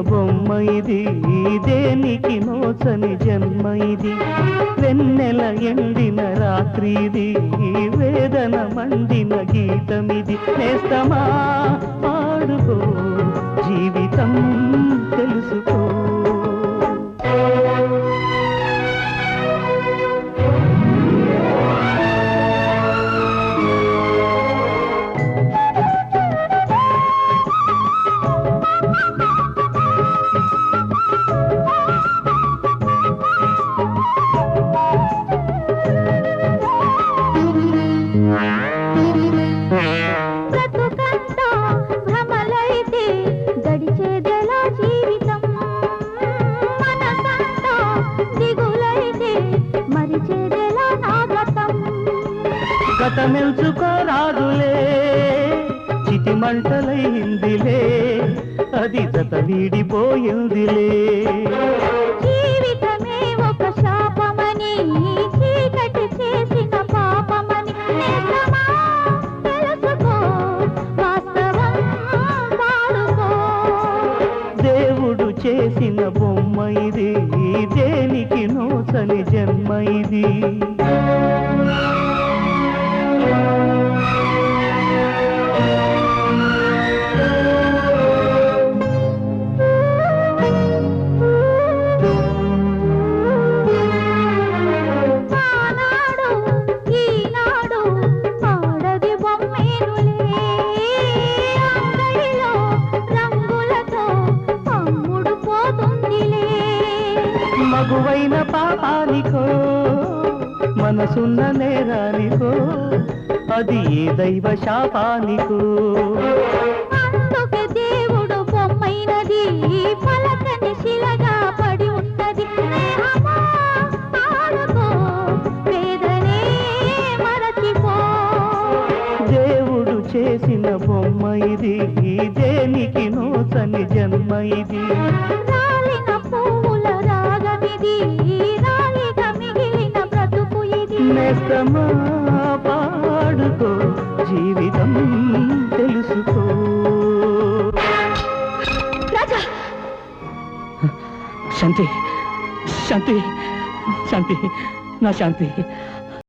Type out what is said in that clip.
బొమ్మ ఇది దేనికి నోచని జన్మ ఇది. వెన్నెల ఎండిన రాత్రి ఇది వేదన మండిన గీతమిది. నేస్తమా? బ్రతుకంతా భ్రమలైతే గడిచేదెలా జీవితం. మనసంతా దిగులైతే మరిచేదెలా నా గతం గతమెల్చుకోరాదులే చితి మంటలైందిలే అది జత వీడిపోయిందిలే. జీవితమే ఒక శాపమని జన్మ ఇది దేనికి నోచని జన్మ ఇది? మగువైన పాపానికో మనసున్న నేరానికో అది ఏ దైవ శాపానికో? దేవుడు బొమ్మైనది పలకని శిలగా పడి ఉన్నది. దేవుడు చేసిన బొమ్మ ఇది దేనికి నూతని జన్మ ఇది. నేస్తమా పాడుకో జీవితం తెలుసుకో. రాజా! శాంతి శాంతి శాంతి నా శాంతి.